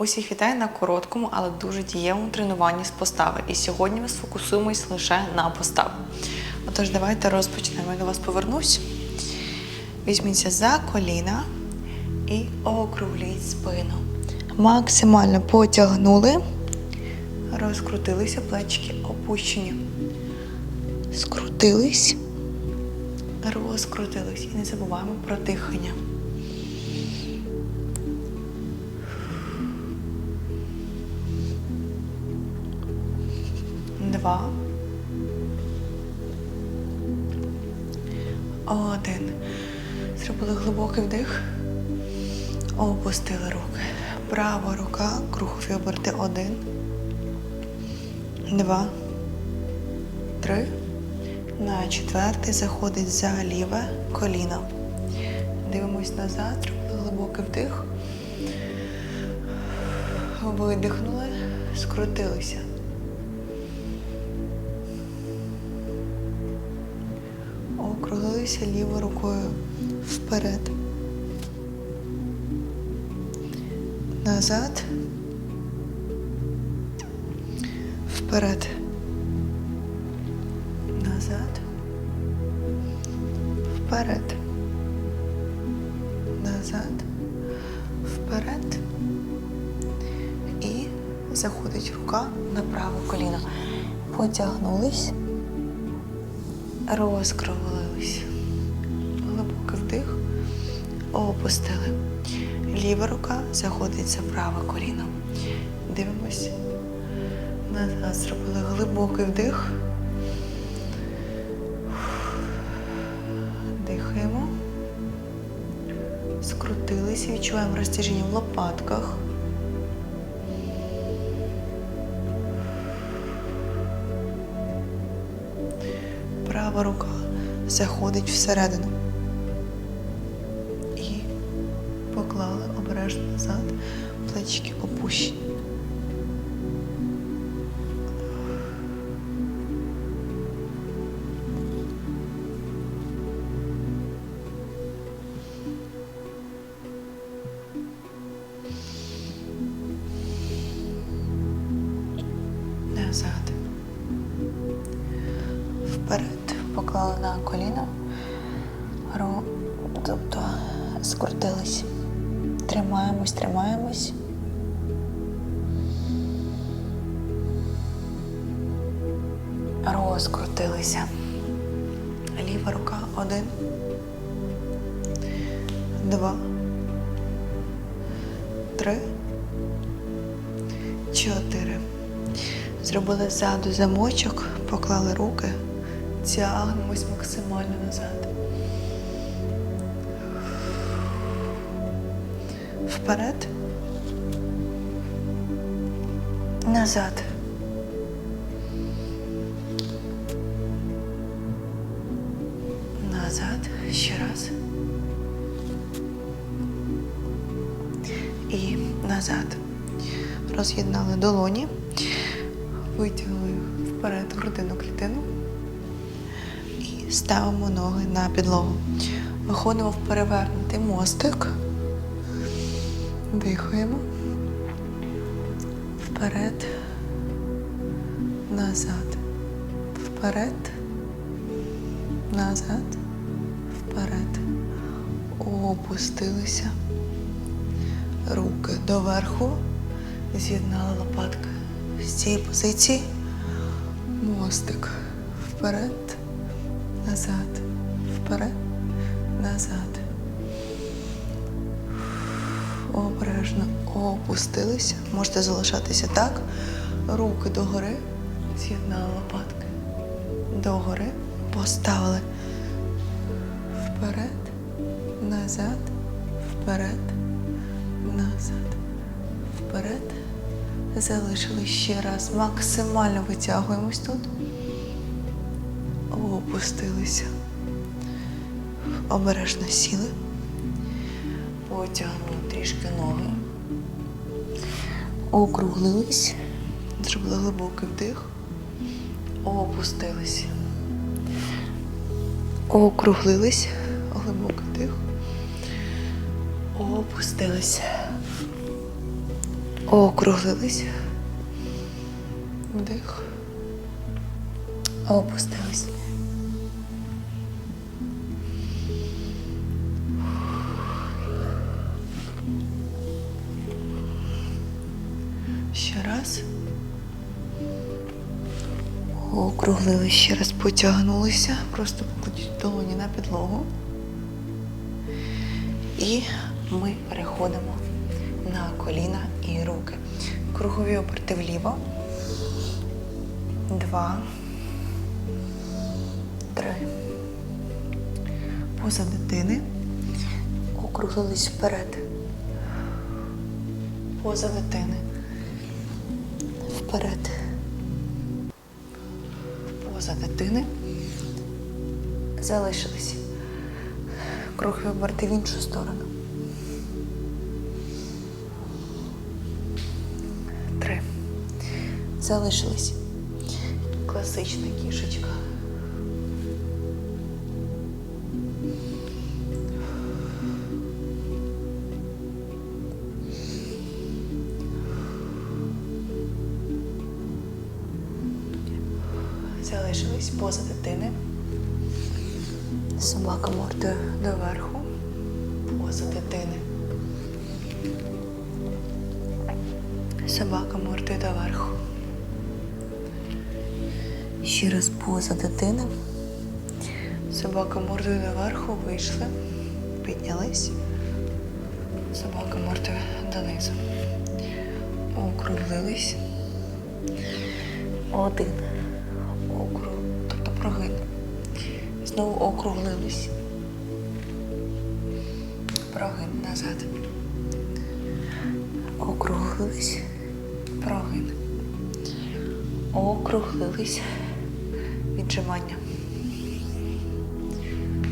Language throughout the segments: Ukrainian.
Усіх вітаю на короткому, але дуже дієвому тренуванні з постави. І сьогодні ми сфокусуємось лише на поставу. Отож, давайте розпочнемо. Я до вас повернусь. Візьміться за коліна і округліть спину. Максимально потягнули, розкрутилися, плечики опущені. Скрутились, розкрутились. І не забуваємо про дихання. Два. Один. Зробили глибокий вдих. Опустили руки. Права рука, кругові оберти. Один. Два. Три. На четвертий заходить за ліве коліно. Дивимось назад, зробили глибокий вдих. Видихнули, скрутилися. Округлилися лівою рукою вперед. Назад. Вперед. Назад. Вперед. Назад. Вперед. І заходить рука на праве коліно. Потягнулись. Розкровились. Глибокий вдих. Опустили. Ліва рука заходить за праве коліно. Дивимось. Назад зробили глибокий вдих. Дихаємо. Скрутилися, відчуваємо розтяжіння в лопатках. Права рука заходить всередину. І поклали обережно назад, плечики опущені. На коліно, ру, тобто скрутились. Тримаємось, тримаємось. Розкрутилися. Ліва рука один. Два. Три. Чотири. Зробили ззаду замочок, поклали руки, тягнемось максимально назад. Вперед. Назад. Назад. Ще раз. І назад. Роз'єднали долоні. Витягнули вперед грудину клітину ставимо ноги на підлогу. Виходимо в перевернутий мостик. Дихаємо. Вперед. Назад. Вперед. Назад. Вперед. Опустилися. Руки доверху. З'єднали лопатки. З цієї позиції мостик. Вперед, назад, вперед, назад. Обережно опустилися. Можете залишатися так. Руки догори. З'єднали лопатки. Догори. Поставили. Вперед, назад, вперед, назад, вперед. Залишили ще раз. Максимально витягуємось тут. Опустилися. Обережно сіли. Потягнули трішки ноги. Округлились. Зробили глибокий вдих. Опустились. Округлились. Глибокий вдих. Опустились. Округлились. Вдих. Опустились. Ще раз. Округлились, ще раз потягнулися. Просто покладіть долоні на підлогу. І ми переходимо на коліна і руки. Кругові оберти вліво. Два. Три. Поза дитини. Округлились вперед. Поза дитини. Вперед. Поза дитини. Залишились. крохи оберти в іншу сторону. Три. Залишились. Класична кішечка. Поза дитини. Собака мордою доверху. Поза дитини. Собака мордою доверху. Ще раз поза дитини. Собака мордою доверху вийшли. Піднялись. Собака мордою донизу. Округлились. Один. Знову округлились. Прогин назад. Округлились. Прогин. Округлились. Віджимання.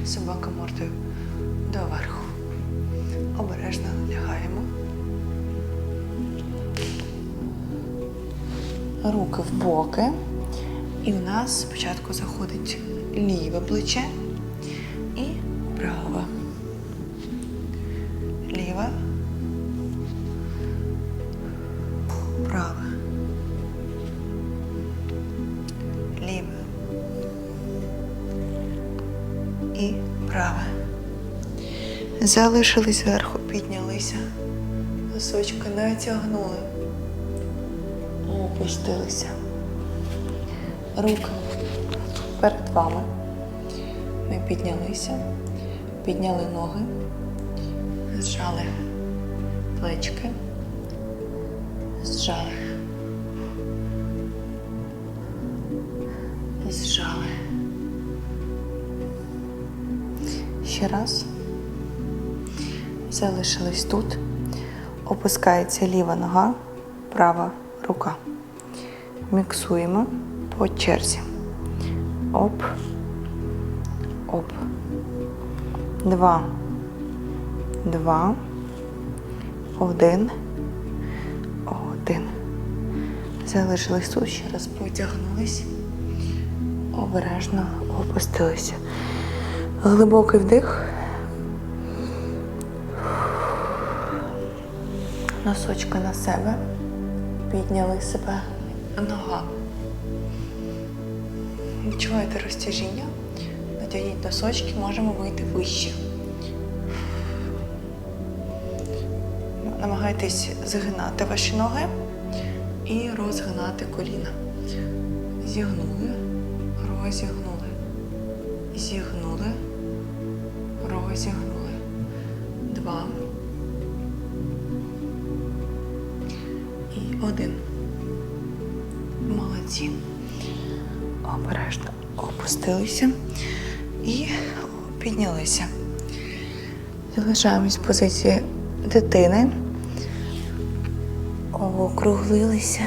Собака мордою доверху. Обережно лягаємо. Руки в боки. І в нас спочатку заходить ліве плече і праве. Ліве. Праве. Ліве. І праве. Залишились зверху, піднялися. Носочки натягнули. Опустилися. Руки перед вами. Ми піднялися, підняли ноги, зжали плечки, зжали, зжали. Ще раз. Залишились тут. Опускається ліва нога, права рука. Міксуємо по черзі. Оп. Оп. Два. Два. Один. Один. Залишились тут, ще раз потягнулись. Обережно опустилися. Глибокий вдих. Носочки на себе. Підняли себе ногами. Відчуваєте розтяжіння? Натягніть носочки, можемо вийти вище. Намагайтесь згинати ваші ноги і розгинати коліна. Зігнули, розігнули, зігнули, розігнули. Два. І один. Молодці. Обережно опустилися і піднялися. Залишаємось в позиції дитини. Округлилися.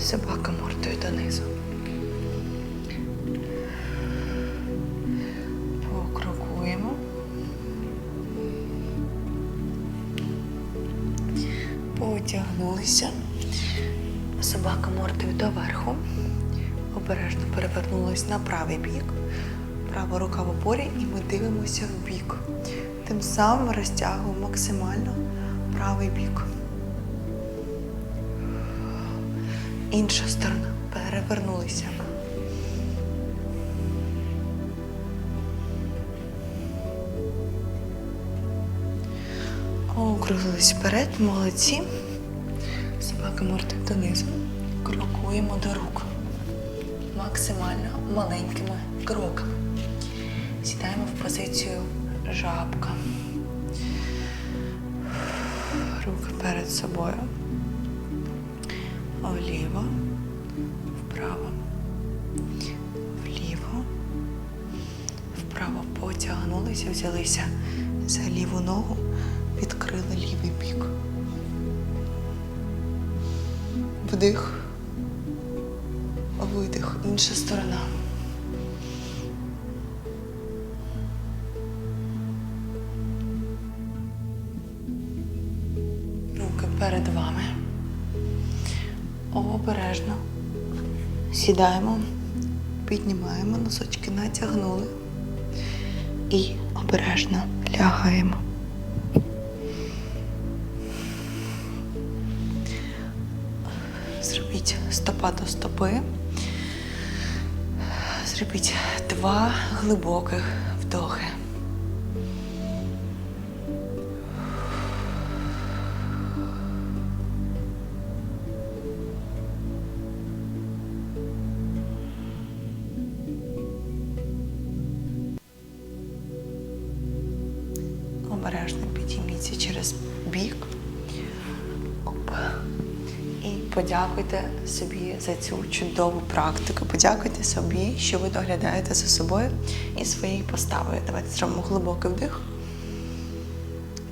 Собака мордою донизу. Покрокуємо. Потягнулися. Собака мордою доверху. Обережно перевернулась на правий бік. Права рука в опорі і ми дивимося в бік. Тим самим розтягуємо максимально правий бік. Інша сторона. Перевернулися. Округлились вперед, молодці. Собака мордою донизу. Крокуємо до рук. Максимально маленькими кроками. Сідаємо в позицію жабка. Руки перед собою. Вліво, вправо, вліво, вправо потягнулися, взялися за ліву ногу, відкрили лівий бік. Вдих, видих, інша сторона. Руки перед вами. Обережно. Сідаємо, піднімаємо носочки, натягнули і обережно лягаємо. Зробіть стопа до стопи. Зробіть два глибоких вдохи. Обережно підійміться через бік. Оп. Подякуйте собі за цю чудову практику. Подякуйте собі, що ви доглядаєте за собою і своєю поставою. Давайте зробимо глибокий вдих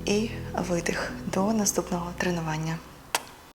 і видих до наступного тренування.